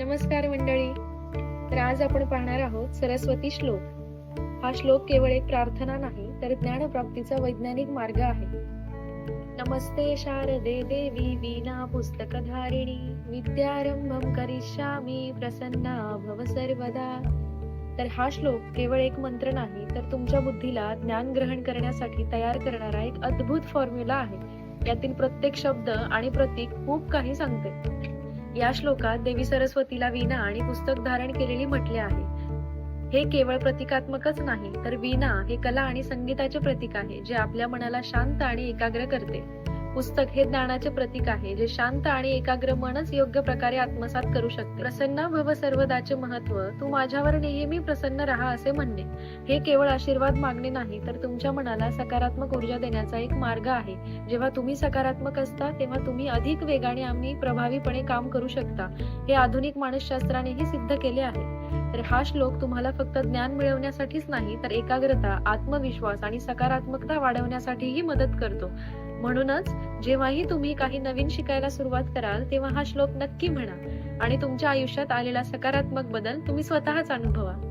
नमस्कार मंडळी. तर आज आपण पाहणार आहोत सरस्वती श्लोक. हा श्लोक केवळ एक प्रार्थना नाही तर ज्ञानप्राप्तीचा वैज्ञानिक मार्ग आहे. नमस्ते शारदे देवी वीणा पुस्तकधारिणी. विद्यारंभम करिष्यामी प्रसन्ना भव सर्वदा. तर हा श्लोक केवळ एक मंत्र नाही तर तुमच्या बुद्धीला ज्ञान ग्रहण करण्यासाठी तयार करणारा एक अद्भुत फॉर्म्युला आहे. यातील प्रत्येक शब्द आणि प्रतीक खूप काही सांगते. या श्लोकात देवी सरस्वतीला वीणा आणि पुस्तक धारण केलेली म्हटले आहे. हे केवळ प्रतिकात्मकच नाही तर वीणा हे कला आणि संगीताचे प्रतीक आहे जे आपल्या मनाला शांत आणि एकाग्र करते. पुस्तक हे ज्ञानाचे प्रतीक आहे जे शांत आणि एकाग्र मनच योग्य प्रकारे आत्मसात करू शकते. प्रसन्न भव सर्वदाचे महत्त्व तू माझ्यावर नेहमी प्रसन्न राहा असे म्हणणे. हे केवळ आशीर्वाद मागणे नाही तर तुमच्या मनाला सकारात्मक ऊर्जा देण्याचा एक मार्ग आहे. जेव्हा तुम्ही सकारात्मक असता तेव्हा तुम्ही अधिक वेगाने आम्ही प्रभावीपणे काम करू शकता हे आधुनिक मानसशास्त्रानेही सिद्ध केले आहे. तर हा श्लोक तुम्हाला फक्त ज्ञान मिळवण्यासाठीच नाही तर एकाग्रता आत्मविश्वास आणि सकारात्मकता वाढवण्यासाठीही मदत करतो. म्हणूनच जेव्हाही तुम्ही काही नवीन शिकायला सुरुवात कराल तेव्हा हा श्लोक नक्की म्हणा आणि तुमच्या आयुष्यात आलेला सकारात्मक बदल तुम्ही स्वतःच अनुभवा.